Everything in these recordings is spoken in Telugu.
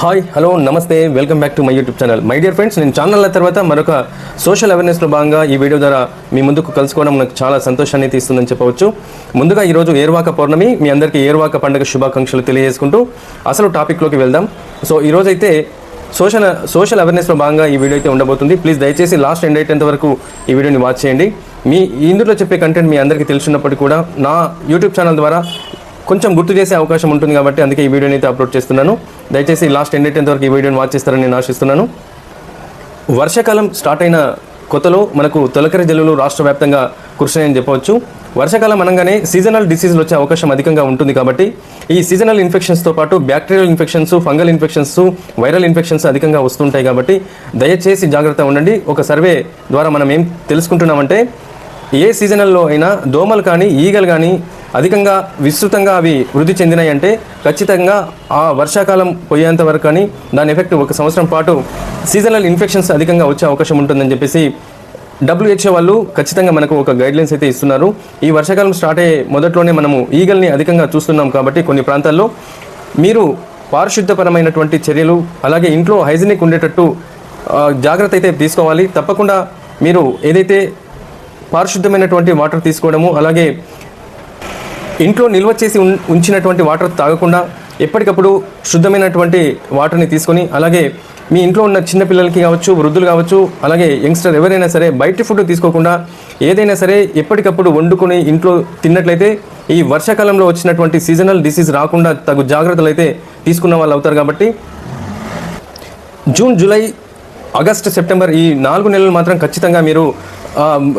హాయ్ హలో నమస్తే welcome back to my YouTube channel. My dear friends నేను ఛానల్ తర్వాత మరొక సోషల్ అవేర్నెస్లో భాగంగా ఈ వీడియో ద్వారా మీ ముందుకు కలుసుకోవడం నాకు చాలా సంతోషాన్ని తీస్తుందని చెప్పవచ్చు. ముందుగా ఈరోజు ఏర్వాక పౌర్ణమి మీ అందరికీ ఏర్వాక పండుగ శుభాకాంక్షలు తెలియజేసుకుంటూ అసలు టాపిక్లోకి వెళ్దాం. సో ఈరోజు అయితే సోషల్ సోషల్ అవేర్నెస్లో భాగంగా ఈ వీడియో అయితే ఉండబోతుంది. ప్లీజ్ దయచేసి లాస్ట్ ఎండ్ అయ్యేంత వరకు ఈ వీడియోని వాచ్ చేయండి. మీ ఇందులో చెప్పే కంటెంట్ మీ అందరికీ తెలుసున్నప్పటికీ కూడా నా యూట్యూబ్ ఛానల్ ద్వారా కొంచెం గుర్తు చేసే అవకాశం ఉంటుంది కాబట్టి అందుకే ఈ వీడియోని అయితే అప్లోడ్ చేస్తున్నాను. దయచేసి లాస్ట్ ఎండ్ టెన్త్ వరకు ఈ వీడియోని వాచ్ చేస్తారని నేను ఆశిస్తున్నాను. వర్షాకాలం స్టార్ట్ అయిన కొత్తలో మనకు తొలకరి జల్లులు రాష్ట్ర వ్యాప్తంగా కురిసినాయని చెప్పవచ్చు. వర్షాకాలం అనగానే సీజనల్ డిసీజులు వచ్చే అవకాశం అధికంగా ఉంటుంది కాబట్టి ఈ సీజనల్ ఇన్ఫెక్షన్స్తో పాటు bacterial infections fungal infections viral infections అధికంగా వస్తుంటాయి కాబట్టి దయచేసి జాగ్రత్త ఉండండి. ఒక సర్వే ద్వారా మనం ఏం తెలుసుకుంటున్నామంటే ఏ సీజనల్లో అయినా దోమలు కానీ ఈగలు కానీ అధికంగా విస్తృతంగా అవి వృద్ధి చెందినాయి అంటే ఖచ్చితంగా ఆ వర్షాకాలం పోయేంత వరకు కానీ దాని ఎఫెక్ట్ ఒక సంవత్సరం పాటు సీజనల్ ఇన్ఫెక్షన్స్ అధికంగా వచ్చే అవకాశం ఉంటుందని చెప్పేసి డబ్ల్యూహెచ్ఓ వాళ్ళు ఖచ్చితంగా మనకు ఒక గైడ్లైన్స్ అయితే ఇస్తున్నారు. ఈ వర్షాకాలం స్టార్ట్ అయ్యే మొదట్లోనే మనము ఈగల్ని అధికంగా చూస్తున్నాం కాబట్టి కొన్ని ప్రాంతాల్లో మీరు పారిశుద్ధపరమైనటువంటి చర్యలు అలాగే ఇంట్లో హైజీనిక్ ఉండేటట్టు జాగ్రత్త అయితే తీసుకోవాలి. తప్పకుండా మీరు ఏదైతే పారిశుద్ధమైనటువంటి వాటర్ తీసుకోవడము అలాగే ఇంట్లో నిల్వ చేసి ఉంచినటువంటి వాటర్ తాగకుండా ఎప్పటికప్పుడు శుద్ధమైనటువంటి వాటర్ని తీసుకొని అలాగే మీ ఇంట్లో ఉన్న చిన్న పిల్లలకి కావచ్చు వృద్ధులు కావచ్చు అలాగే యంగ్స్టర్ ఎవరైనా సరే బయట ఫుడ్ తీసుకోకుండా ఏదైనా సరే ఎప్పటికప్పుడు వండుకొని ఇంట్లో తిన్నట్లయితే ఈ వర్షాకాలంలో వచ్చినటువంటి సీజనల్ డిసీజ్ రాకుండా తగు జాగ్రత్తలు అయితే తీసుకున్న వాళ్ళు అవుతారు కాబట్టి జూన్ జూలై ఆగస్ట్ సెప్టెంబర్ ఈ నాలుగు నెలలు మాత్రం ఖచ్చితంగా మీరు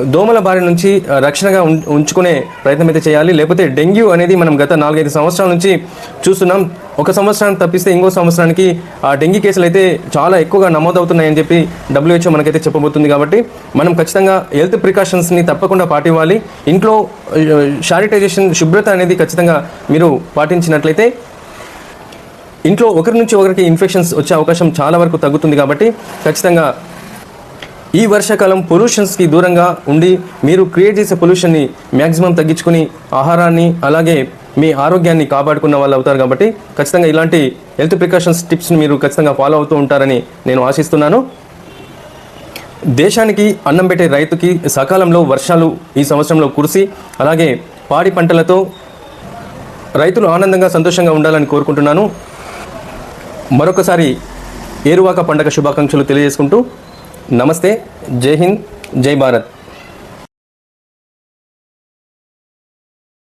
దోమల బారి నుంచి రక్షణగా ఉం- ఉంచుకునే ప్రయత్నం అయితే చేయాలి. లేకపోతే డెంగ్యూ అనేది మనం గత నాలుగైదు సంవత్సరాల నుంచి చూస్తున్నాం. ఒక సంవత్సరాన్ని తప్పిస్తే ఇంకో సంవత్సరానికి ఆ డెంగ్యూ కేసులు అయితే చాలా ఎక్కువగా నమోదవుతున్నాయని చెప్పి డబ్ల్యూహెచ్ఓ మనకైతే చెప్పబోతుంది కాబట్టి మనం ఖచ్చితంగా హెల్త్ ప్రికాషన్స్ని తప్పకుండా పాటివ్వాలి. ఇంట్లో శానిటైజేషన్ శుభ్రత అనేది ఖచ్చితంగా మీరు పాటించినట్లయితే ఇంట్లో ఒకరి నుంచి ఒకరికి ఇన్ఫెక్షన్స్ వచ్చే అవకాశం చాలా వరకు తగ్గుతుంది కాబట్టి ఖచ్చితంగా ఈ వర్షాకాలం పొల్యూషన్స్కి దూరంగా ఉండి మీరు క్రియేట్ చేసే పొల్యూషన్ని మ్యాక్సిమం తగ్గించుకుని ఆహారాన్ని అలాగే మీ ఆరోగ్యాన్ని కాపాడుకున్న వాళ్ళు అవుతారు కాబట్టి ఖచ్చితంగా ఇలాంటి హెల్త్ ప్రికాషన్స్ టిప్స్ని మీరు ఖచ్చితంగా ఫాలో అవుతూ ఉంటారని నేను ఆశిస్తున్నాను. దేశానికి అన్నం పెట్టే రైతుకి సకాలంలో వర్షాలు ఈ సంవత్సరంలో కురిసి అలాగే పాడి పంటలతో రైతులు ఆనందంగా సంతోషంగా ఉండాలని కోరుకుంటున్నాను. మరొకసారి ఏరువాక పండగ శుభాకాంక్షలు తెలియజేసుకుంటూ नमस्ते जय हिंद जय भारत।